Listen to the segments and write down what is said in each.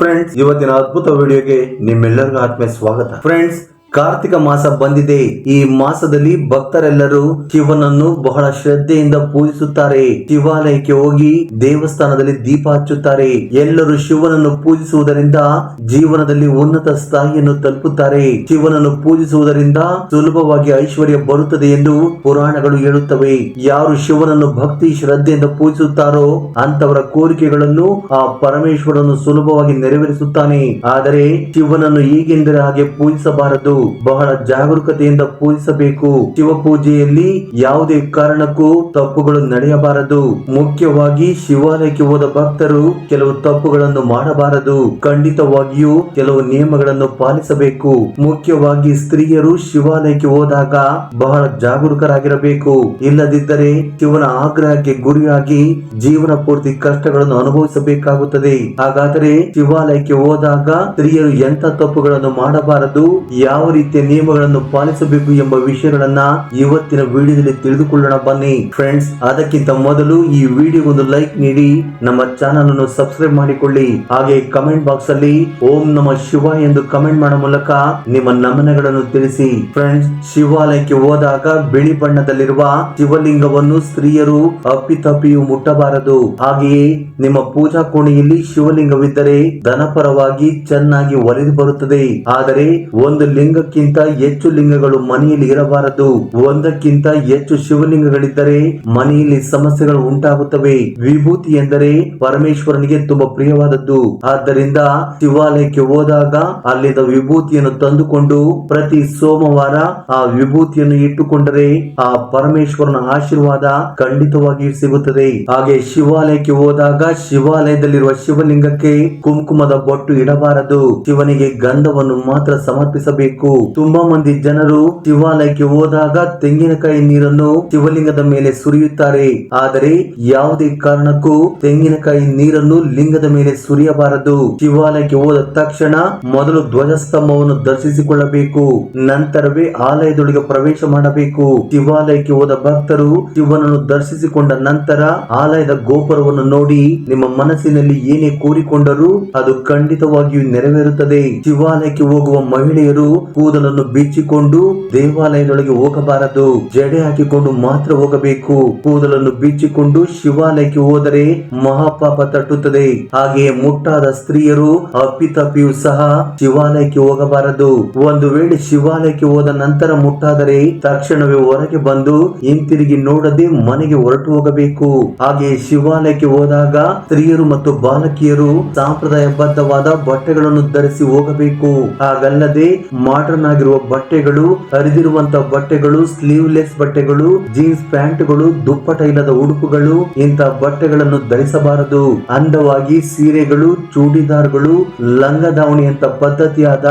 Friends ಇವತ್ತಿನ ಅದ್ಭುತ ವಿಡಿಯೋಗೆ ನಿಮ್ಮೆಲ್ಲರಿಗೂ ಆತ್ಮೀಯ ಸ್ವಾಗತ ಫ್ರೆಂಡ್ಸ್ ಕಾರ್ತಿಕ ಮಾಸ ಬಂದಿದೆ. ಈ ಮಾಸದಲ್ಲಿ ಭಕ್ತರೆಲ್ಲರೂ ಶಿವನನ್ನು ಬಹಳ ಶ್ರದ್ಧೆಯಿಂದ ಪೂಜಿಸುತ್ತಾರೆ. ಶಿವಾಲಯಕ್ಕೆ ಹೋಗಿ ದೇವಸ್ಥಾನದಲ್ಲಿ ದೀಪ ಹಚ್ಚುತ್ತಾರೆ. ಎಲ್ಲರೂ ಶಿವನನ್ನು ಪೂಜಿಸುವುದರಿಂದ ಜೀವನದಲ್ಲಿ ಉನ್ನತ ಸ್ಥಾಯಿಯನ್ನು ತಲುಪುತ್ತಾರೆ. ಶಿವನನ್ನು ಪೂಜಿಸುವುದರಿಂದ ಸುಲಭವಾಗಿ ಐಶ್ವರ್ಯ ಬರುತ್ತದೆ ಎಂದು ಪುರಾಣಗಳು ಹೇಳುತ್ತವೆ. ಯಾರು ಶಿವನನ್ನು ಭಕ್ತಿ ಶ್ರದ್ಧೆಯಿಂದ ಪೂಜಿಸುತ್ತಾರೋ ಅಂತವರ ಕೋರಿಕೆಗಳನ್ನು ಆ ಪರಮೇಶ್ವರನು ಸುಲಭವಾಗಿ ನೆರವೇರಿಸುತ್ತಾನೆ. ಆದರೆ ಶಿವನನ್ನು ಈಗೆಂದರೆ ಹಾಗೆ ಪೂಜಿಸಬಾರದು. ಬಹಳ ಜಾಗರೂಕತೆಯಿಂದ ಪೂಜಿಸಬೇಕು. ಶಿವಪೂಜೆಯಲ್ಲಿ ಯಾವುದೇ ಕಾರಣಕ್ಕೂ ತಪ್ಪುಗಳು ನಡೆಯಬಾರದು. ಮುಖ್ಯವಾಗಿ ಶಿವಾಲಯಕ್ಕೆ ಹೋದ ಭಕ್ತರು ಕೆಲವು ತಪ್ಪುಗಳನ್ನು ಮಾಡಬಾರದು. ಖಂಡಿತವಾಗಿಯೂ ಕೆಲವು ನಿಯಮಗಳನ್ನು ಪಾಲಿಸಬೇಕು. ಮುಖ್ಯವಾಗಿ ಸ್ತ್ರೀಯರು ಶಿವಾಲಯಕ್ಕೆ ಹೋದಾಗ ಬಹಳ ಜಾಗರೂಕರಾಗಿರಬೇಕು. ಇಲ್ಲದಿದ್ದರೆ ಶಿವನ ಆಗ್ರಹಕ್ಕೆ ಗುರಿಯಾಗಿ ಜೀವನ ಪೂರ್ತಿ ಕಷ್ಟಗಳನ್ನು ಅನುಭವಿಸಬೇಕಾಗುತ್ತದೆ. ಹಾಗಾದರೆ ಶಿವಾಲಯಕ್ಕೆ ಹೋದಾಗ ಸ್ತ್ರೀಯರು ಎಂತ ತಪ್ಪುಗಳನ್ನು ಮಾಡಬಾರದು? ಯಾವ ರೀತಿಯ ನಿಯಮಗಳನ್ನು ಪಾಲಿಸಬೇಕು ಎಂಬ ವಿಷಯಗಳನ್ನ ಇವತ್ತಿನ ವಿಡಿಯೋದಲ್ಲಿ ತಿಳಿದುಕೊಳ್ಳೋಣ ಬನ್ನಿ. ಫ್ರೆಂಡ್ಸ್ ಅದಕ್ಕಿಂತ ಮೊದಲು ಈ ವಿಡಿಯೋ ಒಂದು ಲೈಕ್ ನೀಡಿ, ನಮ್ಮ ಚಾನಲ್ ಅನ್ನು ಸಬ್ಸ್ಕ್ರೈಬ್ ಮಾಡಿಕೊಳ್ಳಿ. ಹಾಗೆ ಕಮೆಂಟ್ ಬಾಕ್ಸ್ ಅಲ್ಲಿ ಓಂ ನಮ ಶಿವ ಎಂದು ಕಮೆಂಟ್ ಮಾಡೋ ಮೂಲಕ ನಿಮ್ಮ ನಮನಗಳನ್ನು ತಿಳಿಸಿ. ಫ್ರೆಂಡ್ಸ್ ಶಿವಾಲಯಕ್ಕೆ ಹೋದಾಗ ಬಿಳಿ ಬಣ್ಣದಲ್ಲಿರುವ ಶಿವಲಿಂಗವನ್ನು ಸ್ತ್ರೀಯರು ಅಪ್ಪಿತಪ್ಪಿಯು ಮುಟ್ಟಬಾರದು. ಹಾಗೆಯೇ ನಿಮ್ಮ ಪೂಜಾ ಕೋಣೆಯಲ್ಲಿ ಶಿವಲಿಂಗವಿದ್ದರೆ ಧನಪರವಾಗಿ ಚೆನ್ನಾಗಿ ಒಲಿದು ಬರುತ್ತದೆ. ಆದರೆ ಒಂದು ಲಿಂಗಕ್ಕಿಂತ ಹೆಚ್ಚು ಲಿಂಗಗಳು ಮನೆಯಲ್ಲಿ ಇರಬಾರದು. ಒಂದಕ್ಕಿಂತ ಹೆಚ್ಚು ಶಿವಲಿಂಗಗಳಿದ್ದರೆ ಮನೆಯಲ್ಲಿ ಸಮಸ್ಯೆಗಳು ಉಂಟಾಗುತ್ತವೆ. ವಿಭೂತಿ ಎಂದರೆ ಪರಮೇಶ್ವರನಿಗೆ ತುಂಬಾ ಪ್ರಿಯವಾದದ್ದು. ಆದ್ದರಿಂದ ಶಿವಾಲಯಕ್ಕೆ ಹೋದಾಗ ಅಲ್ಲಿದ್ದ ವಿಭೂತಿಯನ್ನು ತಂದುಕೊಂಡು ಪ್ರತಿ ಸೋಮವಾರ ಆ ವಿಭೂತಿಯನ್ನು ಇಟ್ಟುಕೊಂಡರೆ ಆ ಪರಮೇಶ್ವರನ ಆಶೀರ್ವಾದ ಖಂಡಿತವಾಗಿ ಸಿಗುತ್ತದೆ. ಹಾಗೆ ಶಿವಾಲಯಕ್ಕೆ ಹೋದಾಗ ಶಿವಾಲಯದಲ್ಲಿರುವ ಶಿವಲಿಂಗಕ್ಕೆ ಕುಂಕುಮದ ಬೊಟ್ಟು ಇಡಬಾರದು. ಶಿವನಿಗೆ ಗಂಧವನ್ನು ಮಾತ್ರ ಸಮರ್ಪಿಸಬೇಕು. ತುಂಬಾ ಮಂದಿ ಜನರು ಶಿವಾಲಯಕ್ಕೆ ಹೋದಾಗ ತೆಂಗಿನಕಾಯಿ ನೀರನ್ನು ಶಿವಲಿಂಗದ ಮೇಲೆ ಸುರಿಯುತ್ತಾರೆ. ಆದರೆ ಯಾವುದೇ ಕಾರಣಕ್ಕೂ ತೆಂಗಿನಕಾಯಿ ನೀರನ್ನು ಲಿಂಗದ ಮೇಲೆ ಸುರಿಯಬಾರದು. ಶಿವಾಲಯಕ್ಕೆ ಹೋದ ತಕ್ಷಣ ಮೊದಲು ಧ್ವಜಸ್ತಂಭವನ್ನು ದರ್ಶಿಸಿಕೊಳ್ಳಬೇಕು. ನಂತರವೇ ಆಲಯದೊಳಗೆ ಪ್ರವೇಶ ಮಾಡಬೇಕು. ಶಿವಾಲಯಕ್ಕೆ ಹೋದ ಭಕ್ತರು ಶಿವನನ್ನು ದರ್ಶಿಸಿಕೊಂಡ ನಂತರ ಆಲಯದ ಗೋಪುರವನ್ನು ನೋಡಿ ನಿಮ್ಮ ಮನಸ್ಸಿನಲ್ಲಿ ಏನೇ ಕೋರಿಕೊಂಡರೂ ಅದು ಖಂಡಿತವಾಗಿಯೂ ನೆರವೇರುತ್ತದೆ. ಶಿವಾಲಯಕ್ಕೆ ಹೋಗುವ ಮಹಿಳೆಯರು ಕೂದಲನ್ನು ಬಿಚ್ಚಿಕೊಂಡು ದೇವಾಲಯದೊಳಗೆ ಹೋಗಬಾರದು. ಜಡೆ ಹಾಕಿಕೊಂಡು ಮಾತ್ರ ಹೋಗಬೇಕು. ಕೂದಲನ್ನು ಬಿಚ್ಚಿಕೊಂಡು ಶಿವಾಲಯಕ್ಕೆ ಹೋದರೆ ಮಹಾಪಾಪ ತಟ್ಟುತ್ತದೆ. ಹಾಗೆಯೇ ಮುಟ್ಟಾದ ಸ್ತ್ರೀಯರು ಅಪ್ಪಿತಪ್ಪಿಯೂ ಸಹ ಶಿವಾಲಯಕ್ಕೆ ಹೋಗಬಾರದು. ಒಂದು ವೇಳೆ ಶಿವಾಲಯಕ್ಕೆ ಹೋದ ನಂತರ ಮುಟ್ಟಾದರೆ ತಕ್ಷಣವೇ ಹೊರಗೆ ಬಂದು ಹಿಂತಿರುಗಿ ನೋಡದೆ ಮನೆಗೆ ಹೊರಟು ಹೋಗಬೇಕು. ಹಾಗೆಯೇ ಶಿವಾಲಯಕ್ಕೆ ಹೋದಾಗ ಸ್ತ್ರೀಯರು ಮತ್ತು ಬಾಲಕಿಯರು ಸಾಂಪ್ರದಾಯಬದ್ಧವಾದ ಬಟ್ಟೆಗಳನ್ನು ಧರಿಸಿ ಹೋಗಬೇಕು. ಹಾಗಲ್ಲದೆ ಮಾಡರ್ನ್ ಆಗಿರುವ ಬಟ್ಟೆಗಳು ಹರಿದಿರುವಂತಹ ಬಟ್ಟೆಗಳು ಸ್ಲೀವ್ಲೆಸ್ ಬಟ್ಟೆಗಳು ಜೀನ್ಸ್ ಪ್ಯಾಂಟ್ಗಳು ದುಪ್ಪಟ ಇಲ್ಲದ ಉಡುಪುಗಳು ಇಂತಹ ಬಟ್ಟೆಗಳನ್ನು ಧರಿಸಬಾರದು. ಅಂದವಾಗಿ ಸೀರೆಗಳು, ಚೂಡಿದಾರ್ಗಳು, ಲಂಗ ದಾವಣಿ ಅಂತ ಪದ್ಧತಿಯಾದ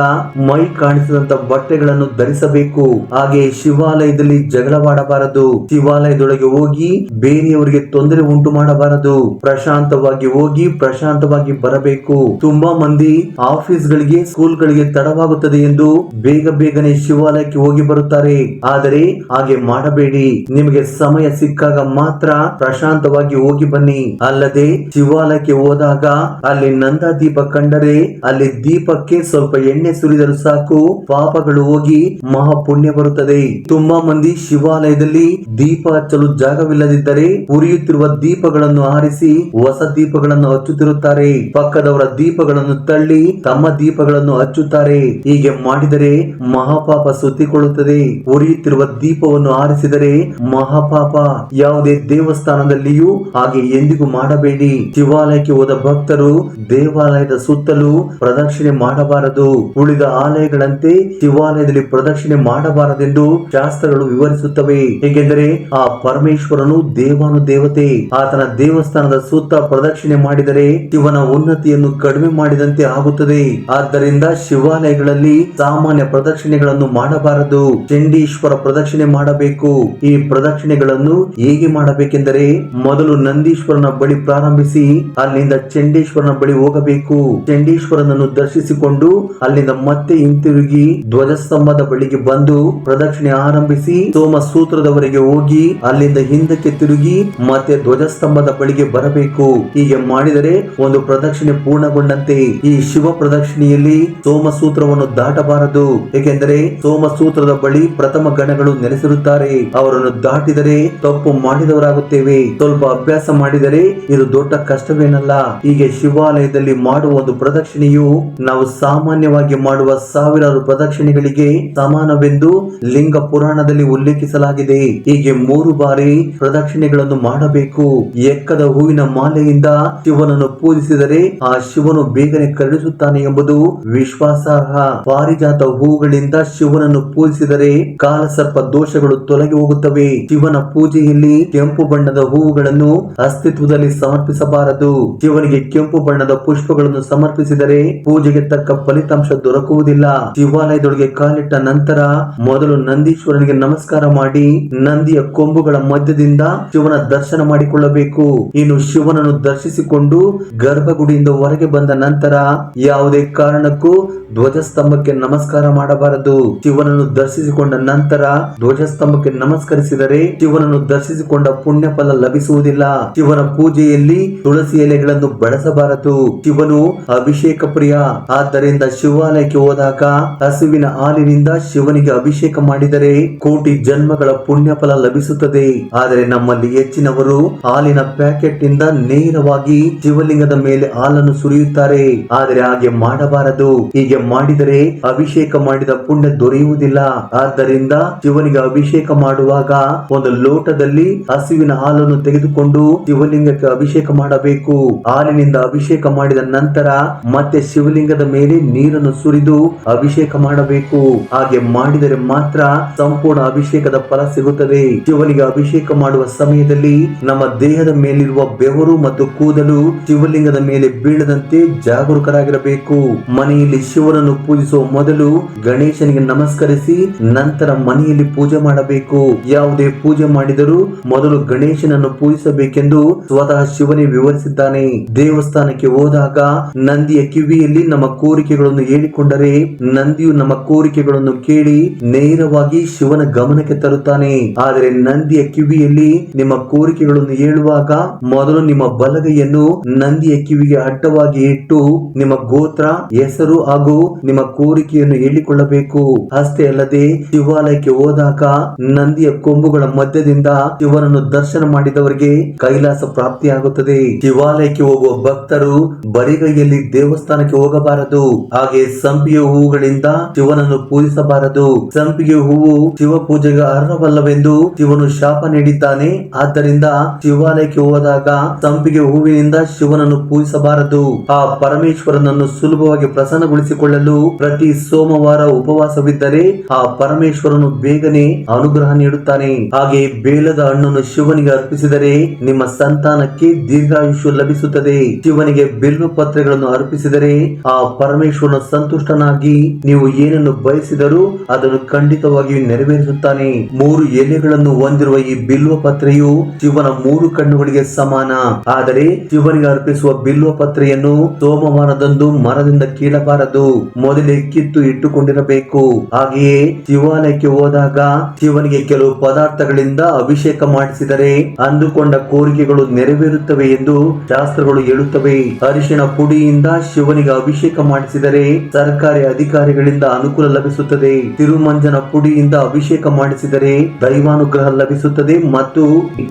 ಮೈ ಕಾಣಿಸಿದಂತ ಬಟ್ಟೆಗಳನ್ನು ಧರಿಸಬೇಕು. ಹಾಗೆ ಶಿವಾಲಯದಲ್ಲಿ ಜಗಳವಾಡಬಾರದು ಶಿವಾಲಯದೊಳಗೆ ಹೋಗಿ ಬೇರೆಯವರಿಗೆ ತೊಂದರೆ ಉಂಟು ಮಾಡಬಾರದು. ಪ್ರಶಾಂತವಾಗಿ ಹೋಗಿ ಪ್ರಶಾಂತವಾಗಿ ಬರಬೇಕು. ತುಂಬಾ ಮಂದಿ ಆಫೀಸ್ ಗಳಿಗೆ ಸ್ಕೂಲ್ ಗಳಿಗೆ ತಡವಾಗುತ್ತದೆ ಎಂದು ಬೇಗ ಬೇಗನೆ ಶಿವಾಲಯಕ್ಕೆ ಹೋಗಿ ಬರುತ್ತಾರೆ. ಆದರೆ ಹಾಗೆ ಮಾಡಬೇಡಿ. ನಿಮಗೆ ಸಮಯ ಸಿಕ್ಕಾಗ ಮಾತ್ರ ಪ್ರಶಾಂತವಾಗಿ ಹೋಗಿ ಬನ್ನಿ. ಅಲ್ಲದೆ ಶಿವಾಲಯಕ್ಕೆ ಹೋದಾಗ ಅಲ್ಲಿ ನಂದ ದೀಪ ಕಂಡರೆ ಅಲ್ಲಿ ದೀಪಕ್ಕೆ ಸ್ವಲ್ಪ ಎಣ್ಣೆ ಸುರಿದರೂ ಸಾಕು. ಪಾಪಗಳು ಹೋಗಿ ಮಹಾಪುಣ್ಯ ಬರುತ್ತದೆ. ತುಂಬಾ ಮಂದಿ ಶಿವಾಲಯದಲ್ಲಿ ದೀಪ ಹಚ್ಚಲು ಜಾಗವಿಲ್ಲದಿದ್ದರೆ ಉರಿಯುತ್ತಿರುವ ದೀಪಗಳನ್ನು ಆರಿಸಿ ಹೊಸ ದೀಪಗಳನ್ನು ಹಚ್ಚುತ್ತಿರುತ್ತಾರೆ. ಪಕ್ಕದವರ ದೀಪಗಳನ್ನು ತಳ್ಳಿ ತಮ್ಮ ದೀಪಗಳನ್ನು ಹಚ್ಚುತ್ತಾರೆ. ಹೀಗೆ ಮಾಡಿದರೆ ಮಹಾಪಾಪ ಸುತ್ತಿಕೊಳ್ಳುತ್ತದೆ. ಉರಿಯುತ್ತಿರುವ ದೀಪವನ್ನು ಆರಿಸಿದರೆ ಮಹಾಪಾಪ. ಯಾವುದೇ ದೇವಸ್ಥಾನದಲ್ಲಿಯೂ ಹಾಗೆ ಎಂದಿಗೂ ಮಾಡಬೇಡಿ. ಶಿವಾಲಯಕ್ಕೆ ಹೋದ ಭಕ್ತರು ದೇವಾಲಯದ ಸುತ್ತಲೂ ಪ್ರದಕ್ಷಿಣೆ ಮಾಡಬಾರದು. ಉಳಿದ ಆಲಯಗಳಂತೆ ಶಿವಾಲಯದಲ್ಲಿ ಪ್ರದಕ್ಷಿಣೆ ಮಾಡಬಾರದೆಂದು ಶಾಸ್ತ್ರಗಳು ವಿವರಿಸುತ್ತವೆ. ಏಕೆಂದರೆ ಆ ಪರಮೇಶ್ವರನು ದೇವಾನು ದೇವತೆ. ಆತನ ದೇವಸ್ಥಾನದ ಸುತ್ತ ಪ್ರದಕ್ಷಿಣೆ ಮಾಡಿದರೆ ಶಿವನ ಉನ್ನತಿಯನ್ನು ಕಡಿಮೆ ಮಾಡಿದಂತೆ ಆಗುತ್ತದೆ. ಆದ್ದರಿಂದ ಶಿವಾಲಯಗಳಲ್ಲಿ ಸಾಮಾನ್ಯ ಸಾಮಾನ್ಯ ಪ್ರದಕ್ಷಿಣೆಗಳನ್ನು ಮಾಡಬಾರದು. ಚಂಡೀಶ್ವರ ಪ್ರದಕ್ಷಿಣೆ ಮಾಡಬೇಕು. ಈ ಪ್ರದಕ್ಷಿಣೆಗಳನ್ನು ಹೇಗೆ ಮಾಡಬೇಕೆಂದರೆ ಮೊದಲು ನಂದೀಶ್ವರನ ಬಳಿ ಪ್ರಾರಂಭಿಸಿ ಅಲ್ಲಿಂದ ಚಂಡೀಶ್ವರನ ಬಳಿ ಹೋಗಬೇಕು. ಚಂಡೀಶ್ವರನನ್ನು ದರ್ಶಿಸಿಕೊಂಡು ಅಲ್ಲಿಂದ ಮತ್ತೆ ಹಿಂತಿರುಗಿ ಧ್ವಜಸ್ತಂಭದ ಬಳಿಗೆ ಬಂದು ಪ್ರದಕ್ಷಿಣೆ ಆರಂಭಿಸಿ ಸೋಮಸೂತ್ರದವರೆಗೆ ಹೋಗಿ ಅಲ್ಲಿಂದ ಹಿಂದಕ್ಕೆ ತಿರುಗಿ ಮತ್ತೆ ಧ್ವಜಸ್ತಂಭದ ಬಳಿಗೆ ಬರಬೇಕು. ಹೀಗೆ ಮಾಡಿದರೆ ಒಂದು ಪ್ರದಕ್ಷಿಣೆ ಪೂರ್ಣಗೊಂಡಂತೆ ಈ ಶಿವ ಪ್ರದಕ್ಷಿಣೆಯಲ್ಲಿ ಸೋಮಸೂತ್ರವನ್ನು ದಾಟಬಾರದು. ಏಕೆಂದರೆ ಸೋಮಸೂತ್ರದ ಬಳಿ ಪ್ರಥಮ ಗಣಗಳು ನೆಲೆಸಿರುತ್ತಾರೆ. ಅವರನ್ನು ದಾಟಿದರೆ ತಪ್ಪು ಮಾಡಿದವರಾಗುತ್ತೇವೆ. ಸ್ವಲ್ಪ ಅಭ್ಯಾಸ ಮಾಡಿದರೆ ಇದು ದೊಡ್ಡ ಕಷ್ಟವೇನಲ್ಲ. ಹೀಗೆ ಶಿವಾಲಯದಲ್ಲಿ ಮಾಡುವ ಒಂದು ಪ್ರದಕ್ಷಿಣೆಯು ನಾವು ಸಾಮಾನ್ಯವಾಗಿ ಮಾಡುವ ಸಾವಿರಾರು ಪ್ರದಕ್ಷಿಣೆಗಳಿಗೆ ಸಮಾನವೆಂದು ಲಿಂಗ ಪುರಾಣದಲ್ಲಿ ಉಲ್ಲೇಖಿಸಲಾಗಿದೆ. ಹೀಗೆ ಮೂರು ಬಾರಿ ಪ್ರದಕ್ಷಿಣೆಗಳನ್ನು ಮಾಡಬೇಕು. ಎಕ್ಕದ ಹೂವಿನ ಮಾಲೆಯಿಂದ ಶಿವನನ್ನು ಪೂಜಿಸಿದರೆ ಆ ಶಿವನು ಬೇಗನೆ ಕರುಣಿಸುತ್ತಾನೆ ಎಂಬುದು ವಿಶ್ವಾಸಾರ್ಹ ಪಾರಿಜಾತ ಹೂಗಳಿಂದ ಶಿವನನ್ನು ಪೂಜಿಸಿದರೆ ಕಾಲಸರ್ಪ ದೋಷಗಳು ತೊಲಗಿ ಹೋಗುತ್ತವೆ. ಶಿವನ ಪೂಜೆಯಲ್ಲಿ ಕೆಂಪು ಬಣ್ಣದ ಹೂವುಗಳನ್ನು ಅಸ್ತಿತ್ವದಲ್ಲಿ ಸಮರ್ಪಿಸಬಾರದು. ಶಿವನಿಗೆ ಕೆಂಪು ಬಣ್ಣದ ಪುಷ್ಪಗಳನ್ನು ಸಮರ್ಪಿಸಿದರೆ ಪೂಜೆಗೆ ತಕ್ಕ ಫಲಿತಾಂಶ ದೊರಕುವುದಿಲ್ಲ. ಶಿವಾಲಯದೊಳಗೆ ಕಾಲಿಟ್ಟ ನಂತರ ಮೊದಲು ನಂದೀಶ್ವರನಿಗೆ ನಮಸ್ಕಾರ ಮಾಡಿ, ನಂದಿಯ ಕೊಂಬುಗಳ ಮಧ್ಯದಿಂದ ಶಿವನ ದರ್ಶನ ಮಾಡಿಕೊಳ್ಳಬೇಕು. ಇನ್ನು ಶಿವನನ್ನು ದರ್ಶಿಸಿಕೊಂಡು ಗರ್ಭಗುಡಿಯಿಂದ ಹೊರಗೆ ಬಂದ ನಂತರ ಯಾವುದೇ ಕಾರಣಕ್ಕೂ ಧ್ವಜಸ್ತಂಭಕ್ಕೆ ನಮಸ್ಕಾರ ಮಾಡಬಾರದು. ಶಿವನನ್ನು ದರ್ಶಿಸಿಕೊಂಡ ನಂತರ ಧ್ವಜಸ್ತಂಭಕ್ಕೆ ನಮಸ್ಕರಿಸಿದರೆ ಶಿವನನ್ನು ದರ್ಶಿಸಿಕೊಂಡ ಪುಣ್ಯ ಫಲ ಲಭಿಸುವುದಿಲ್ಲ. ಶಿವನ ಪೂಜೆಯಲ್ಲಿ ತುಳಸಿ ಎಲೆಗಳನ್ನು ಬಳಸಬಾರದು. ಶಿವನು ಅಭಿಷೇಕ ಪ್ರಿಯ. ಆದ್ದರಿಂದ ಶಿವಾಲಯಕ್ಕೆ ಹೋದಾಗ ಹಸುವಿನ ಹಾಲಿನಿಂದ ಶಿವನಿಗೆ ಅಭಿಷೇಕ ಮಾಡಿದರೆ ಕೋಟಿ ಜನ್ಮಗಳ ಪುಣ್ಯ ಫಲ ಲಭಿಸುತ್ತದೆ. ಆದರೆ ನಮ್ಮಲ್ಲಿ ಹೆಚ್ಚಿನವರು ಹಾಲಿನ ಪ್ಯಾಕೆಟ್ನಿಂದ ನೇರವಾಗಿ ಶಿವಲಿಂಗದ ಮೇಲೆ ಹಾಲನ್ನು ಸುರಿಯುತ್ತಾರೆ. ಆದರೆ ಹಾಗೆ ಮಾಡಬಾರದು. ಹೀಗೆ ಮಾಡಿದರೆ ಅಭಿಷೇಕ ಮಾಡಿದ ಪುಣ್ಯ ದೊರೆಯುವುದಿಲ್ಲ. ಆದ್ದರಿಂದ ಶಿವನಿಗೆ ಅಭಿಷೇಕ ಮಾಡುವಾಗ ಒಂದು ಲೋಟದಲ್ಲಿ ಹಸುವಿನ ಹಾಲನ್ನು ತೆಗೆದುಕೊಂಡು ಶಿವಲಿಂಗಕ್ಕೆ ಅಭಿಷೇಕ ಮಾಡಬೇಕು. ಹಾಲಿನಿಂದ ಅಭಿಷೇಕ ಮಾಡಿದ ನಂತರ ಮತ್ತೆ ಶಿವಲಿಂಗದ ಮೇಲೆ ನೀರನ್ನು ಸುರಿದು ಅಭಿಷೇಕ ಮಾಡಬೇಕು. ಹಾಗೆ ಮಾಡಿದರೆ ಮಾತ್ರ ಸಂಪೂರ್ಣ ಅಭಿಷೇಕದ ಫಲ ಸಿಗುತ್ತದೆ. ಶಿವನಿಗೆ ಅಭಿಷೇಕ ಮಾಡುವ ಸಮಯದಲ್ಲಿ ನಮ್ಮ ದೇಹದ ಮೇಲಿರುವ ಬೆವರು ಮತ್ತು ಕೂದಲು ಶಿವಲಿಂಗದ ಮೇಲೆ ಬೀಳದಂತೆ ಜಾಗರೂಕರಾಗಿರಬೇಕು. ಮನೆಯಲ್ಲಿ ಶಿವನನ್ನು ಪೂಜಿಸುವ ಮೊದಲು ಗಣೇಶನಿಗೆ ನಮಸ್ಕರಿಸಿ ನಂತರ ಮನೆಯಲ್ಲಿ ಪೂಜೆ ಮಾಡಬೇಕು. ಯಾವುದೇ ಪೂಜೆ ಮಾಡಿದರೂ ಮೊದಲು ಗಣೇಶನನ್ನು ಪೂಜಿಸಬೇಕೆಂದು ಸ್ವತಃ ಶಿವನೇ ವಿವರಿಸಿದ್ದಾನೆ. ದೇವಸ್ಥಾನಕ್ಕೆ ಹೋದಾಗ ನಂದಿಯ ಕಿವಿಯಲ್ಲಿ ನಮ್ಮ ಕೋರಿಕೆಗಳನ್ನು ಹೇಳಿಕೊಂಡರೆ ನಂದಿಯು ನಮ್ಮ ಕೋರಿಕೆಗಳನ್ನು ಕೇಳಿ ನೇರವಾಗಿ ಶಿವನ ಗಮನಕ್ಕೆ ತರುತ್ತಾನೆ. ಆದರೆ ನಂದಿಯ ಕಿವಿಯಲ್ಲಿ ನಿಮ್ಮ ಕೋರಿಕೆಗಳನ್ನು ಹೇಳುವಾಗ ಮೊದಲು ನಿಮ್ಮ ಬಲಗೈಯನ್ನು ನಂದಿಯ ಕಿವಿಗೆ ಅಡ್ಡವಾಗಿ ಇಟ್ಟು ನಿಮ್ಮ ಗೋತ್ರ, ಹೆಸರು ಹಾಗೂ ನಿಮ್ಮ ಕೋರಿಕೆಯನ್ನು ಹೇಳಿಕೊಳ್ಳಬೇಕು ಅಷ್ಟೇ ಅಲ್ಲದೆ ಶಿವಾಲಯಕ್ಕೆ ಹೋದಾಗ ನಂದಿಯ ಕೊಂಬುಗಳ ಮಧ್ಯದಿಂದ ಶಿವನನ್ನು ದರ್ಶನ ಮಾಡಿದವರಿಗೆ ಕೈಲಾಸ ಪ್ರಾಪ್ತಿಯಾಗುತ್ತದೆ. ಶಿವಾಲಯಕ್ಕೆ ಹೋಗುವ ಭಕ್ತರು ಬರಿಗೈಯಲ್ಲಿ ದೇವಸ್ಥಾನಕ್ಕೆ ಹೋಗಬಾರದು. ಹಾಗೆ ಸಂಪಿಗೆ ಹೂವುಗಳಿಂದ ಶಿವನನ್ನು ಪೂಜಿಸಬಾರದು. ಸಂಪಿಗೆ ಹೂವು ಶಿವ ಪೂಜೆಗೆ ಅರ್ಹವಲ್ಲವೆಂದು ಶಿವನು ಶಾಪ ನೀಡಿದ್ದಾನೆ. ಆದ್ದರಿಂದ ಶಿವಾಲಯಕ್ಕೆ ಹೋದಾಗ ಸಂಪಿಗೆ ಹೂವಿನಿಂದ ಶಿವನನ್ನು ಪೂಜಿಸಬಾರದು. ಆ ಪರಮೇಶ್ವರನನ್ನು ಸುಲಭವಾಗಿ ಪ್ರಸನ್ನಗೊಳಿಸಿಕೊಳ್ಳಲು ಪ್ರತಿ ಸೋಮವಾರ ಉಪವಾಸವಿದ್ದರೆ ಆ ಪರಮೇಶ್ವರನು ಬೇಗನೆ ಅನುಗ್ರಹ ನೀಡುತ್ತಾನೆ. ಹಾಗೆ ಬೇಲದ ಹಣ್ಣನ್ನು ಶಿವನಿಗೆ ಅರ್ಪಿಸಿದರೆ ನಿಮ್ಮ ಸಂತಾನಕ್ಕೆ ದೀರ್ಘಾಯುಷ್ಯ ಲಭಿಸುತ್ತದೆ. ಶಿವನಿಗೆ ಬಿಲ್ವ ಪತ್ರೆಗಳನ್ನು ಅರ್ಪಿಸಿದರೆ ಆ ಪರಮೇಶ್ವರನ ಸಂತುಷ್ಟನಾಗಿ ನೀವು ಏನನ್ನು ಬಯಸಿದರೂ ಅದನ್ನು ಖಂಡಿತವಾಗಿಯೂ ನೆರವೇರಿಸುತ್ತಾನೆ. ಮೂರು ಎಲೆಗಳನ್ನು ಹೊಂದಿರುವ ಈ ಬಿಲ್ವ ಪತ್ರೆಯು ಶಿವನ ಮೂರು ಕಣ್ಣುಗಳಿಗೆ ಸಮಾನ. ಆದರೆ ಶಿವನಿಗೆ ಅರ್ಪಿಸುವ ಬಿಲ್ವ ಪತ್ರೆಯನ್ನು ಸೋಮವಾರದಂದು ಮರದಿಂದ ಕೀಳಬಾರದು. ಮೊದಲೇ ಕಿತ್ತು ಇಟ್ಟುಕೊಂಡಿರಬೇಕು ಹಾಗೆಯೇ ಶಿವಾಲಯಕ್ಕೆ ಹೋದಾಗ ಶಿವನಿಗೆ ಕೆಲವು ಪದಾರ್ಥಗಳಿಂದ ಅಭಿಷೇಕ ಮಾಡಿಸಿದರೆ ಅಂದುಕೊಂಡ ಕೋರಿಕೆಗಳು ನೆರವೇರುತ್ತವೆ ಎಂದು ಶಾಸ್ತ್ರಗಳು ಹೇಳುತ್ತವೆ. ಅರಿಶಿಣ ಪುಡಿಯಿಂದ ಶಿವನಿಗೆ ಅಭಿಷೇಕ ಮಾಡಿಸಿದರೆ ಸರ್ಕಾರಿ ಅಧಿಕಾರಿಗಳಿಂದ ಅನುಕೂಲ ಲಭಿಸುತ್ತದೆ. ತಿರುಮಂಜನ ಪುಡಿಯಿಂದ ಅಭಿಷೇಕ ಮಾಡಿಸಿದರೆ ದೈವಾನುಗ್ರಹ ಲಭಿಸುತ್ತದೆ ಮತ್ತು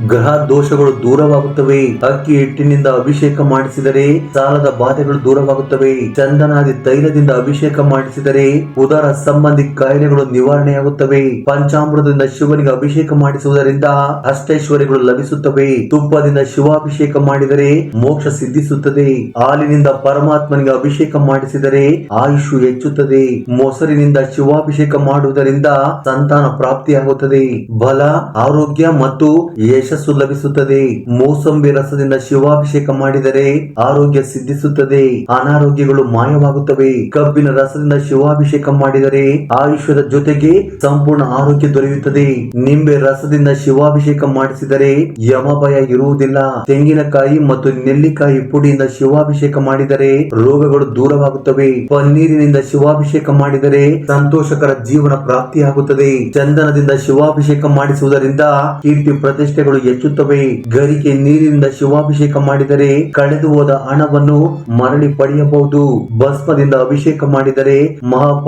ಗ್ರಹ ದೋಷಗಳು ದೂರವಾಗುತ್ತವೆ. ಅಕ್ಕಿ ಹಿಟ್ಟಿನಿಂದ ಅಭಿಷೇಕ ಮಾಡಿಸಿದರೆ ಸಾಲದ ಬಾಧೆಗಳು ದೂರವಾಗುತ್ತವೆ. ಚಂದನಾದಿ ತೈಲದಿಂದ ಅಭಿಷೇಕ ಮಾಡಿಸಿದರೆ ಉದರ ಸಂಬಂಧಿ ಕಾಯಿಲೆಗಳು ನಿವಾರಣೆಯಾಗುತ್ತವೆ. ಪಂಚಾಮೃತದಿಂದ ಶಿವನಿಗೆ ಅಭಿಷೇಕ ಮಾಡಿಸುವುದರಿಂದ ಅಷ್ಟೈಶ್ವರ್ಯಗಳು ಲಭಿಸುತ್ತವೆ. ತುಪ್ಪದಿಂದ ಶಿವಾಭಿಷೇಕ ಮಾಡಿದರೆ ಮೋಕ್ಷ ಸಿದ್ಧಿಸುತ್ತದೆ. ಹಾಲಿನಿಂದ ಪರಮಾತ್ಮನಿಗೆ ಅಭಿಷೇಕ ಮಾಡಿಸಿದರೆ ಆಯುಷು ಹೆಚ್ಚುತ್ತದೆ. ಮೊಸರಿನಿಂದ ಶಿವಾಭಿಷೇಕ ಮಾಡುವುದರಿಂದ ಸಂತಾನ ಪ್ರಾಪ್ತಿಯಾಗುತ್ತದೆ. ಬಲ, ಆರೋಗ್ಯ ಮತ್ತು ಯಶಸ್ಸು ಲಭಿಸುತ್ತದೆ. ಮೋಸಂಬಿ ರಸದಿಂದ ಶಿವಾಭಿಷೇಕ ಮಾಡಿದರೆ ಆರೋಗ್ಯ ಸಿದ್ಧಿಸುತ್ತದೆ. ಅನಾರೋಗ್ಯಗಳು ಮಾಯವಾಗುತ್ತವೆ. ಕಬ್ಬಿನ ರಸದಿಂದ ಶಿವಾಭಿಷೇಕ ಅಭಿಷೇಕ ಮಾಡಿದರೆ ಆಯುಷ್ಯದ ಜೊತೆಗೆ ಸಂಪೂರ್ಣ ಆರೋಗ್ಯ ದೊರೆಯುತ್ತದೆ. ನಿಂಬೆ ರಸದಿಂದ ಶಿವಾಭಿಷೇಕ ಮಾಡಿಸಿದರೆ ಯಮ ಭಯ ಇರುವುದಿಲ್ಲ. ತೆಂಗಿನಕಾಯಿ ಮತ್ತು ನೆಲ್ಲಿಕಾಯಿ ಪುಡಿಯಿಂದ ಶಿವಾಭಿಷೇಕ ಮಾಡಿದರೆ ರೋಗಗಳು ದೂರವಾಗುತ್ತವೆ. ಪನ್ನೀರಿನಿಂದ ಶಿವಾಭಿಷೇಕ ಮಾಡಿದರೆ ಸಂತೋಷಕರ ಜೀವನ ಪ್ರಾಪ್ತಿಯಾಗುತ್ತದೆ. ಚಂದನದಿಂದ ಶಿವಾಭಿಷೇಕ ಮಾಡಿಸುವುದರಿಂದ ಕೀರ್ತಿ ಪ್ರತಿಷ್ಠೆಗಳು ಹೆಚ್ಚುತ್ತವೆ. ಗರಿಕೆ ನೀರಿನಿಂದ ಶಿವಾಭಿಷೇಕ ಮಾಡಿದರೆ ಕಳೆದು ಹೋದ ಹಣವನ್ನು ಮರಳಿ ಪಡೆಯಬಹುದು. ಭಸ್ಮದಿಂದ ಅಭಿಷೇಕ ಮಾಡಿದರೆ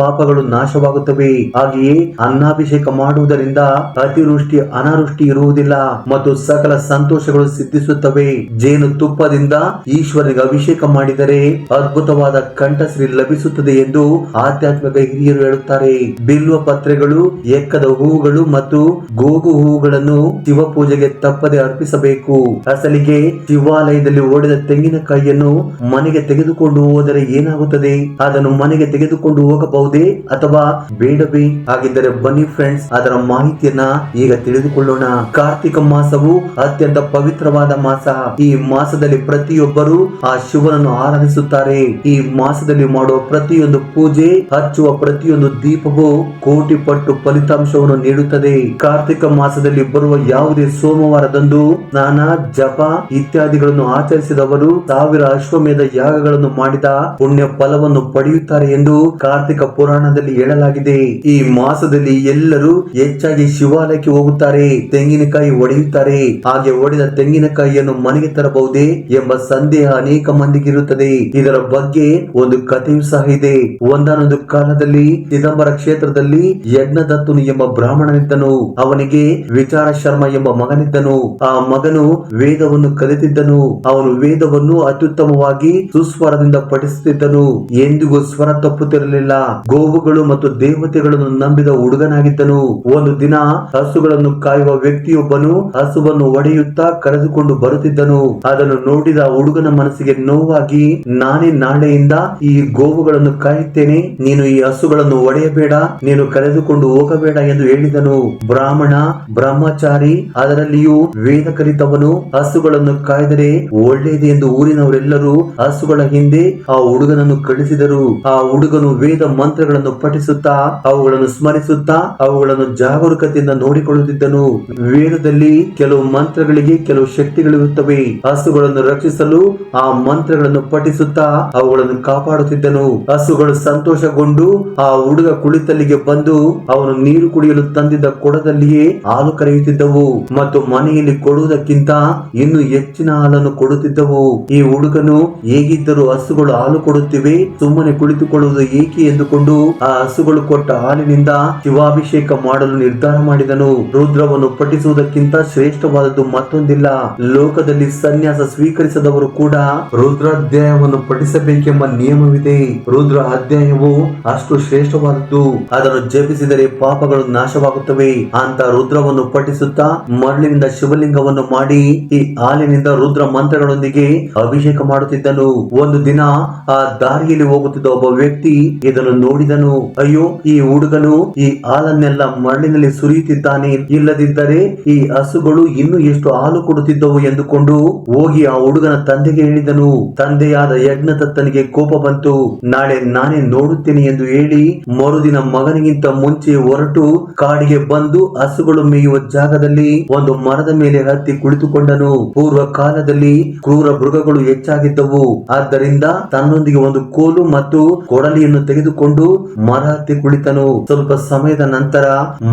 ಮಹಾಪಾಪಗಳು ನಾಶವಾಗುತ್ತವೆ. ಹಾಗೆಯೇ ಅನ್ನಾಭಿಷೇಕ ಮಾಡುವುದರಿಂದ ಅತಿವೃಷ್ಟಿ ಅನಾವೃಷ್ಟಿ ಇರುವುದಿಲ್ಲ ಮತ್ತು ಸಕಲ ಸಂತೋಷಗಳು ಸಿದ್ಧಿಸುತ್ತವೆ. ಜೇನು ತುಪ್ಪದಿಂದ ಈಶ್ವರನಿಗೆ ಅಭಿಷೇಕ ಮಾಡಿದರೆ ಅದ್ಭುತವಾದ ಕಂಠಶ್ರೀ ಲಭಿಸುತ್ತದೆ ಎಂದು ಆಧ್ಯಾತ್ಮಿಕ ಹಿರಿಯರು ಹೇಳುತ್ತಾರೆ. ಬಿಲ್ವ ಪತ್ರೆಗಳು ಎಕ್ಕದ ಹೂವುಗಳು ಮತ್ತು ಗೋಗು ಹೂವುಗಳನ್ನು ಶಿವ ಪೂಜೆಗೆ ತಪ್ಪದೆ ಅರ್ಪಿಸಬೇಕು. ಅಸಲಿಗೆ ಶಿವಾಲಯದಲ್ಲಿ ಓಡಿದ ತೆಂಗಿನಕಾಯಿಯನ್ನು ಮನೆಗೆ ತೆಗೆದುಕೊಂಡು ಹೋದರೆ ಏನಾಗುತ್ತದೆ? ಅದನ್ನು ಮನೆಗೆ ತೆಗೆದುಕೊಂಡು ಹೋಗಬಹುದೇ. ಅಥವಾ ಬೇಡವೇ ಹಾಗಿದ್ದರೆ ಬನ್ನಿ ಫ್ರೆಂಡ್ಸ್ ಅದರ ಮಾಹಿತಿಯನ್ನ ಈಗ ತಿಳಿದುಕೊಳ್ಳೋಣ. ಕಾರ್ತಿಕ ಮಾಸವು ಅತ್ಯಂತ ಪವಿತ್ರವಾದ ಮಾಸ. ಈ ಮಾಸದಲ್ಲಿ ಪ್ರತಿಯೊಬ್ಬರು ಆ ಶಿವನನ್ನು ಆರಾಧಿಸುತ್ತಾರೆ. ಈ ಮಾಸದಲ್ಲಿ ಮಾಡುವ ಪ್ರತಿಯೊಂದು ಪೂಜೆ, ಹಚ್ಚುವ ಪ್ರತಿಯೊಂದು ದೀಪವು ಕೋಟಿ ಪಟ್ಟು ಫಲಿತಾಂಶವನ್ನು ನೀಡುತ್ತದೆ. ಕಾರ್ತಿಕ ಮಾಸದಲ್ಲಿ ಬರುವ ಯಾವುದೇ ಸೋಮವಾರದಂದು ಸ್ನಾನ ಜಪ ಇತ್ಯಾದಿಗಳನ್ನು ಆಚರಿಸಿದವರು ಸಾವಿರ ಅಶ್ವಮೇಧ ಯಾಗಗಳನ್ನು ಮಾಡಿದ ಪುಣ್ಯ ಫಲವನ್ನು ಪಡೆಯುತ್ತಾರೆ ಎಂದು ಕಾರ್ತಿಕ ಪುರಾಣದಲ್ಲಿ ಹೇಳಲಾಗಿದೆ, ಈ ಮಾಸದಲ್ಲಿ ಎಲ್ಲರೂ ಹೆಚ್ಚಾಗಿ ಶಿವಾಲಯಕ್ಕೆ ಹೋಗುತ್ತಾರೆ, ತೆಂಗಿನಕಾಯಿ ಒಡೆಯುತ್ತಾರೆ. ಹಾಗೆ ಒಡೆದ ತೆಂಗಿನಕಾಯಿಯನ್ನು ಮನೆಗೆ ತರಬಹುದೇ ಎಂಬ ಸಂದೇಹ ಅನೇಕ ಮಂದಿಗಿರುತ್ತದೆ. ಇದರ ಬಗ್ಗೆ ಒಂದು ಕಥೆಯೂ ಸಹ ಇದೆ. ಒಂದಾನೊಂದು ಕಾಲದಲ್ಲಿ ಚಿದಂಬರ ಕ್ಷೇತ್ರದಲ್ಲಿ ಯಜ್ಞದತ್ತನು ಎಂಬ ಬ್ರಾಹ್ಮಣನಿದ್ದನು. ಅವನಿಗೆ ವಿಚಾರ ಶರ್ಮ ಎಂಬ ಮಗನಿದ್ದನು. ಆ ಮಗನು ವೇದವನ್ನು ಕಲಿತಿದ್ದನು. ಅವನು ವೇದವನ್ನು ಅತ್ಯುತ್ತಮವಾಗಿ ಸುಸ್ವರದಿಂದ ಪಠಿಸುತ್ತಿದ್ದನು. ಎಂದಿಗೂ ಸ್ವರ ತಪ್ಪುತ್ತಿರಲಿಲ್ಲ. ಗೋವುಗಳು ಮತ್ತು ದೇವತೆಗಳನ್ನು ನಂಬಿದ ಹುಡುಗನಾಗಿದ್ದನು. ಒಂದು ದಿನ ಹಸುಗಳನ್ನು ಕಾಯುವ ವ್ಯಕ್ತಿಯೊಬ್ಬನು ಹಸುವನ್ನು ಒಡೆಯುತ್ತಾ ಕರೆದುಕೊಂಡು ಬರುತ್ತಿದ್ದನು. ಅದನ್ನು ನೋಡಿದ ಹುಡುಗನ ಮನಸ್ಸಿಗೆ ನೋವಾಗಿ, ನಾನೇ ನಾಳೆಯಿಂದ ಈ ಗೋವುಗಳನ್ನು ಕಾಯುತ್ತೇನೆ. ನೀನು ಈ ಹಸುಗಳನ್ನು ಒಡೆಯಬೇಡ, ನೀನು ಕರೆದುಕೊಂಡು ಹೋಗಬೇಡ ಎಂದು ಹೇಳಿದನು. ಬ್ರಾಹ್ಮಣ, ಬ್ರಹ್ಮಚಾರಿ, ಅದರಲ್ಲಿಯೂ ವೇದ ಕಲಿತವನು ಹಸುಗಳನ್ನು ಕಾಯ್ದರೆ ಒಳ್ಳೆಯದು ಎಂದು ಊರಿನವರೆಲ್ಲರೂ ಹಸುಗಳ ಹಿಂದೆ ಆ ಹುಡುಗನನ್ನು ಕಳಿಸಿದರು ಆ ಹುಡುಗನು ವೇದ ಮಂತ್ರಗಳನ್ನು ಪಠಿಸುತ್ತಾ, ಅವುಗಳನ್ನು ಸ್ಮರಿಸುತ್ತಾ, ಅವುಗಳನ್ನು ಜಾಗರೂಕತೆಯಿಂದ ನೋಡಿಕೊಳ್ಳುತ್ತಿದ್ದನು. ವೇದದಲ್ಲಿ ಕೆಲವು ಮಂತ್ರಗಳಿಗೆ ಕೆಲವು ಶಕ್ತಿಗಳಿರುತ್ತವೆ ಹಸುಗಳನ್ನು ರಕ್ಷಿಸಲು ಆ ಮಂತ್ರಗಳನ್ನು ಪಠಿಸುತ್ತಾ, ಅವುಗಳನ್ನು ಕಾಪಾಡುತ್ತಿದ್ದನು. ಹಸುಗಳು ಸಂತೋಷಗೊಂಡು ಆ ಹುಡುಗ ಕುಳಿತಲ್ಲಿಗೆ ಬಂದು ಅವನು ನೀರು ಕುಡಿಯಲು ತಂದಿದ್ದ ಕೊಡದಲ್ಲಿಯೇ ಹಾಲು ಕರೆಯುತ್ತಿದ್ದವು ಮತ್ತು ಮನೆಯಲ್ಲಿ ಕೊಡುವುದಕ್ಕಿಂತ ಇನ್ನು ಹೆಚ್ಚಿನ ಹಾಲನ್ನು ಕೊಡುತ್ತಿದ್ದವು. ಈ ಹುಡುಗನು ಹೇಗಿದ್ದರೂ ಹಸುಗಳು ಹಾಲು ಕೊಡುತ್ತಿವೆ, ಸುಮ್ಮನೆ ಕುಳಿತುಕೊಳ್ಳುವುದು ಏಕೆ ಎಂದುಕೊಂಡು ಆ ಹಸುಗಳು ಕೊಟ್ಟ ಹಾಲಿನಿಂದ ಶಿವಾಭಿಷೇಕ ಮಾಡಲು ನಿರ್ಧಾರ ಮಾಡಿದನು. ರುದ್ರವನ್ನು ಪಠಿಸುವುದಕ್ಕಿಂತ ಶ್ರೇಷ್ಠವಾದದ್ದು ಮತ್ತೊಂದಿಲ್ಲ. ಲೋಕದಲ್ಲಿ ಸನ್ಯಾಸ ಸ್ವೀಕರಿಸದವರು ಕೂಡ ರುದ್ರಾಧ್ಯಾಯವನ್ನು ಪಠಿಸಬೇಕೆಂಬ ನಿಯಮವಿದೆ. ರುದ್ರ ಅಧ್ಯಾಯವು ಅಷ್ಟು ಶ್ರೇಷ್ಠವಾದದ್ದು. ಅದನ್ನು ಜಪಿಸಿದರೆ ಪಾಪಗಳು ನಾಶವಾಗುತ್ತವೆ. ಅಂತ ರುದ್ರವನ್ನು ಪಠಿಸುತ್ತಾ ಮರಳಿನಿಂದ ಶಿವಲಿಂಗವನ್ನು ಮಾಡಿ ಈ ಹಾಲಿನಿಂದ ರುದ್ರ ಮಂತ್ರಗಳೊಂದಿಗೆ ಅಭಿಷೇಕ ಮಾಡುತ್ತಿದ್ದನು. ಒಂದು ದಿನ ಆ ದಾರಿಯಲ್ಲಿ ಹೋಗುತ್ತಿದ್ದ ಒಬ್ಬ ವ್ಯಕ್ತಿ ಇದನ್ನು ನೋಡಿದನು, ಅಯ್ಯೋ, ಈ ಹುಡುಗನು ಈ ಹಾಲನ್ನೆಲ್ಲ ಮರಳಿನಲ್ಲಿ ಸುರಿಯುತ್ತಿದ್ದಾನೆ. ಇಲ್ಲದಿದ್ದರೆ ಈ ಹಸುಗಳು ಇನ್ನು ಎಷ್ಟು ಹಾಲು ಕೊಡುತ್ತಿದ್ದವು? ಎಂದುಕೊಂಡು ಹೋಗಿ ಆ ಹುಡುಗನ ತಂದೆಗೆ ಹೇಳಿದನು, ತಂದೆಯಾದ ಯಜ್ಞದತ್ತನಿಗೆ ಕೋಪ ಬಂತು. ನಾಳೆ ನಾನೇ ನೋಡುತ್ತೇನೆ ಎಂದು ಹೇಳಿ ಮರುದಿನ ಮಗನಿಗಿಂತ ಮುಂಚೆ ಹೊರಟು ಕಾಡಿಗೆ ಬಂದು ಹಸುಗಳು ಮೇಯುವ ಜಾಗದಲ್ಲಿ ಒಂದು ಮರದ ಮೇಲೆ ಹತ್ತಿ ಕುಳಿತುಕೊಂಡನು. ಪೂರ್ವ ಕಾಲದಲ್ಲಿ ಕ್ರೂರ ಮೃಗಗಳು ಹೆಚ್ಚಾಗಿದ್ದವು. ಆದ್ದರಿಂದ ತನ್ನೊಂದಿಗೆ ಒಂದು ಕೋಲು ಮತ್ತು ಕೊಡಲಿಯನ್ನು ತೆಗೆದುಕೊಂಡು ಮರ ಹತ್ತಿ ಕುಳಿತನು. ಸ್ವಲ್ಪ ಸಮಯದ ನಂತರ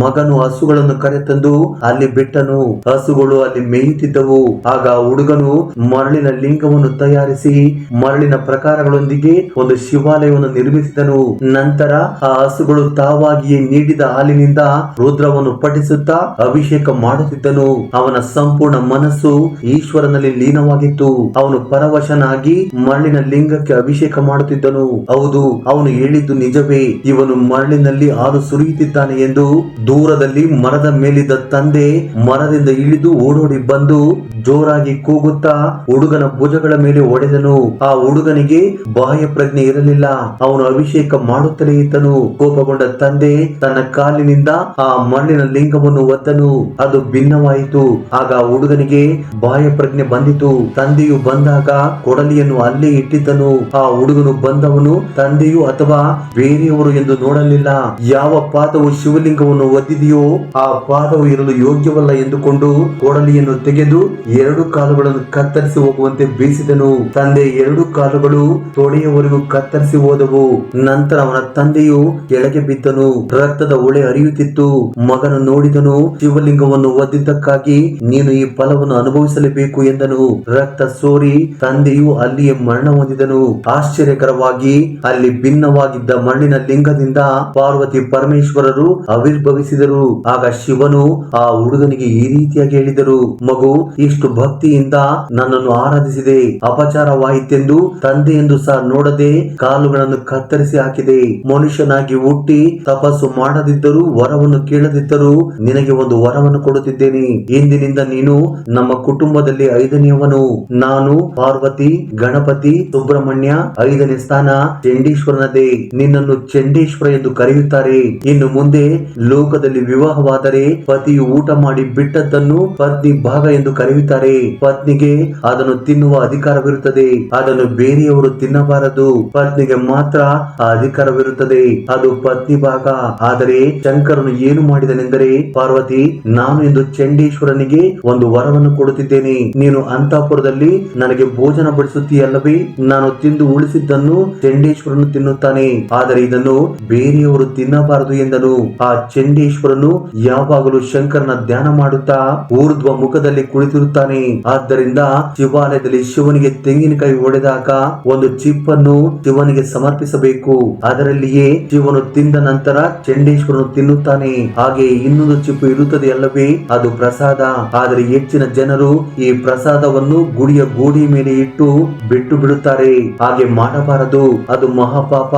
ಮಗನು ಹಸುಗಳನ್ನು ಕರೆತಂದು ಅಲ್ಲಿ ಬಿಟ್ಟನು. ಹಸುಗಳು ಅಲ್ಲಿ ಮೇಯುತ್ತಿದ್ದವು. ಆಗ ಹುಡುಗನು ಮರಳಿನ ಲಿಂಗವನ್ನು ತಯಾರಿಸಿ ಮರಳಿನ ಪ್ರಕಾರಗಳೊಂದಿಗೆ ಒಂದು ಶಿವಾಲಯವನ್ನು ನಿರ್ಮಿಸಿದನು. ನಂತರ ಆ ಹಸುಗಳು ತಾವಾಗಿಯೇ ನೀಡಿದ ಹಾಲಿನಿಂದ ರುದ್ರವನ್ನು ಪಠಿಸುತ್ತಾ ಅಭಿಷೇಕ ಮಾಡುತ್ತಿದ್ದನು. ಅವನ ಸಂಪೂರ್ಣ ಮನಸ್ಸು ಈಶ್ವರನಲ್ಲಿ ಲೀನವಾಗಿತ್ತು. ಅವನು ಪರವಶನಾಗಿ ಮರಳಿನ ಲಿಂಗಕ್ಕೆ ಅಭಿಷೇಕ ಮಾಡುತ್ತಿದ್ದನು. ಹೌದು, ಅವನು ಹೇಳಿದ್ದು ನಿಜವೇ ಇವನು ಮರಳಿನಲ್ಲಿ ಹಾಲು ಸುರಿಯುತ್ತಿದ್ದಾನೆ ಎಂದು ದೂರದಲ್ಲಿ ಮರದ ಮೇಲಿದ್ದ ತಂದೆ ಮರದಿಂದ ಇಳಿದು ಓಡೋಡಿ ಬಂದು ಜೋರಾಗಿ ಕೂಗುತ್ತಾ ಹುಡುಗನ ಭುಜಗಳ ಮೇಲೆ ಒಡೆದನು. ಆ ಹುಡುಗನಿಗೆ ಬಾಹ್ಯ ಪ್ರಜ್ಞೆ ಇರಲಿಲ್ಲ. ಅವನು ಅಭಿಷೇಕ ಮಾಡುತ್ತಲೇ ಇದ್ದನು. ಕೋಪಗೊಂಡ ತಂದೆ ತನ್ನ ಕಾಲಿನಿಂದ ಆ ಮರಳಿನ ಲಿಂಗವನ್ನು ಒತ್ತನು. ಅದು ಭಿನ್ನವಾಯಿತು. ಆಗ ಹುಡುಗನಿಗೆ ಬಾಹ್ಯ ಪ್ರಜ್ಞೆ ಬಂದಿತು. ತಂದೆಯು ಬಂದಾಗ ಕೊಡಲಿಯನ್ನು ಅಲ್ಲೇ ಇಟ್ಟಿದ್ದನು. ಆ ಹುಡುಗನು ಬಂದವನು ತಂದೆಯು ಅಥವಾ ಬೇರೆಯವರು ಎಂದು ನೋಡಲಿಲ್ಲ. ಯಾವ ಪಾದವು ಶಿವಲಿಂಗವನ್ನು ಒದ್ದಿದೆಯೋ ಆ ಪಾದವು ಇರಲು ಯೋಗ್ಯವಲ್ಲ ಎಂದುಕೊಂಡು ಕೊಡಲಿಯನ್ನು ತೆಗೆದು ಎರಡು ಕಾಲುಗಳನ್ನು ಕತ್ತರಿಸಿ ಹೋಗುವಂತೆ ಬೀಸಿದನು. ತಂದೆ, ಎರಡು ಕಾಲುಗಳು ತೊಡೆಯವರೆಗೂ ಕತ್ತರಿಸಿ ಹೋದವು. ನಂತರ ಅವನ ತಂದೆಯು ಕೆಳಗೆ ಬಿದ್ದನು. ರಕ್ತದ ಒಳೆ ಹರಿಯುತ್ತಿತ್ತು. ಮಗನು ನೋಡಿದನು, ಶಿವಲಿಂಗವನ್ನು ಒದ್ದಿದ್ದಕ್ಕಾಗಿ ನೀನು ಈ ಫಲವನ್ನು ಅನುಭವಿಸಲೇಬೇಕು ಎಂದನು. ರಕ್ತ ಸೋರಿ ತಂದೆಯು ಅಲ್ಲಿಯೇ ಮರಣ ಹೊಂದಿದನು. ಆಶ್ಚರ್ಯಕರವಾಗಿ ಅಲ್ಲಿ ಭಿನ್ನವಾಗಿದ್ದ ಮಣ್ಣಿನ ಲಿಂಗದಿಂದ ಪಾರ್ವತಿ ಪರಮೇಶ್ವರರು ಆವಿರ್ಭವಿಸಿದರು. ಆಗ ಶಿವನು ಆ ಹುಡುಗನಿಗೆ ಈ ರೀತಿಯಾಗಿ ಹೇಳಿದರು, ಮಗು, ಇಷ್ಟು ಭಕ್ತಿಯಿಂದ ನನ್ನನ್ನು ಆರಾಧಿಸಿದೆ. ಅಪಚಾರವಾಯಿತೆಂದು ತಂದೆ ಎಂದು ಸಹ ನೋಡದೆ ಕಾಲುಗಳನ್ನು ಕತ್ತರಿಸಿ ಹಾಕಿದೆ. ಮನುಷ್ಯನಾಗಿ ಹುಟ್ಟಿ ತಪಸ್ಸು ಮಾಡದಿದ್ದರೂ ವರವನ್ನು ಕೇಳದಿದ್ದರೂ ನಿನಗೆ ಒಂದು ವರವನ್ನು ಕೊಡುತ್ತಿದ್ದೇನೆ. ಇಂದಿನಿಂದ ನೀನು ನಮ್ಮ ಕುಟುಂಬದಲ್ಲಿ ಐದನೆಯವನು. ನಾನು ಪಾರ್ವತಿ, ಗಣಪತಿ, ಸುಬ್ರಹ್ಮಣ್ಯ, ಐದನೇ ಸ್ಥಾನ, ಚಂಡೀಶ್ವರನದೇ. ನಿನ್ನನ್ನು ಚಂಡೀಶ್ವರ ಎಂದು ಕರೆಯುತ್ತಾರೆ. ಇನ್ನು ಮುಂದೆ ಲೋಕದಲ್ಲಿ ವಿವಾಹವಾದರೆ ಪತಿಯು ಊಟ ಮಾಡಿ ಬಿಟ್ಟದ್ದನ್ನು ಪತ್ನಿ ಭಾಗ ಎಂದು ಕರೆಯುತ್ತಾರೆ. ಪತ್ನಿಗೆ ಅದನ್ನು ತಿನ್ನುವ ಅಧಿಕಾರವಿರುತ್ತದೆ. ಅದನ್ನು ಬೇರೆಯವರು ತಿನ್ನಬಾರದು. ಪತ್ನಿಗೆ ಮಾತ್ರ ಆ ಅಧಿಕಾರವಿರುತ್ತದೆ. ಅದು ಪತ್ನಿ ಭಾಗ. ಆದರೆ ಶಂಕರನು ಏನು ಮಾಡಿದನೆಂದರೆ, ಪಾರ್ವತಿ, ನಾನು ಎಂದು ಚಂಡೀಶ್ವರನಿಗೆ ಒಂದು ವರವನ್ನು ಕೊಡುತ್ತಿದ್ದೇನೆ. ನೀನು ಅಂತಾಪುರದಲ್ಲಿ ನನಗೆ ಭೋಜನ ಬಡಿಸುತ್ತೀಯಲ್ಲವೇ? ನಾನು ತಿಂದು ಉಳಿಸಿದ್ದನ್ನು ಚಂಡೀಶ್ವರನು ತಿನ್ನುತ್ತಾನೆ. ಆದರೆ ಇದನ್ನು ಬೇರೆಯವರು ತಿನ್ನಬಾರದು ಎಂದನು. ಆ ಚಂಡೀಶ್ವರನು ಯಾವಾಗಲೂ ಶಂಕರನ ಧ್ಯಾನ ಮಾಡುತ್ತಾ ಊರ್ಧ್ವ ಮುಖದಲ್ಲಿ ಕುಳಿತಿರುತ್ತಾನೆ. ಆದ್ದರಿಂದ ಶಿವಾಲಯದಲ್ಲಿ ಶಿವನಿಗೆ ತೆಂಗಿನಕಾಯಿ ಹೊಡೆದಾಗ ಒಂದು ಚಿಪ್ಪನ್ನು ಶಿವನಿಗೆ ಸಮರ್ಪಿಸಬೇಕು. ಅದರಲ್ಲಿಯೇ ಶಿವನು ತಿಂದ ನಂತರ ಚಂಡೇಶ್ವರನು ತಿನ್ನುತ್ತಾನೆ. ಹಾಗೆ ಇನ್ನೊಂದು ಚಿಪ್ಪು ಇರುತ್ತದೆ ಅಲ್ಲವೇ? ಅದು ಪ್ರಸಾದ. ಆದರೆ ಹೆಚ್ಚಿನ ಜನರು ಈ ಪ್ರಸಾದವನ್ನು ಗುಡಿಯ ಗೋಡಿ ಮೇಲೆ ಇಟ್ಟು ಬಿಟ್ಟು ಬಿಡುತ್ತಾರೆ. ಹಾಗೆ ಮಾಡಬಾರದು. ಅದು ಮಹಾಪಾಪ.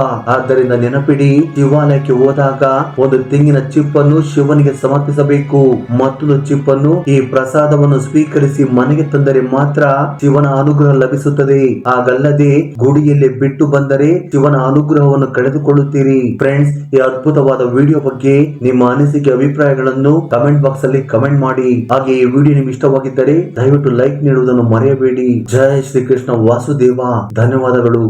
ಆದ್ದರಿಂದ ನೆನಪಿಡಿ ಶಿವಾಲಯಕ್ಕೆ ಹೋದಾಗ ಒಂದು ತೆಂಗಿನ ಚಿಪ್ಪನ್ನು ಶಿವನಿಗೆ ಸಮರ್ಪಿಸಬೇಕು. ಮತ್ತೊಂದು ಚಿಪ್ಪನ್ನು ಈ ಪ್ರಸಾದವನ್ನು ಸ್ವೀಕರಿಸಿ ಮನೆಗೆ ತಂದರೆ ಮಾತ್ರ ಶಿವನ ಅನುಗ್ರಹ ಲಭಿಸುತ್ತದೆ. ಹಾಗಲ್ಲದೆ ಗುಡಿಯಲ್ಲಿ ಬಿಟ್ಟು ಬಂದರೆ ಶಿವನ ಅನುಗ್ರಹವನ್ನು ಕಳೆದುಕೊಳ್ಳುತ್ತೀರಿ. ಫ್ರೆಂಡ್ಸ್, ಈ ಅದ್ಭುತವಾದ ವಿಡಿಯೋ ಬಗ್ಗೆ ನಿಮ್ಮ ಅನಿಸಿಕೆ, ಅಭಿಪ್ರಾಯಗಳನ್ನು ಕಮೆಂಟ್ ಬಾಕ್ಸ್ ಅಲ್ಲಿ ಕಮೆಂಟ್ ಮಾಡಿ. ಹಾಗೆ ಈ ವಿಡಿಯೋ ನಿಮ್ಗೆ ಇಷ್ಟವಾಗಿದ್ದರೆ ದಯವಿಟ್ಟು ಲೈಕ್ ನೀಡುವುದನ್ನು ಮರೆಯಬೇಡಿ. ಜಯ ಶ್ರೀಕೃಷ್ಣ ವಾಸುದೇವ. ಧನ್ಯವಾದಗಳು.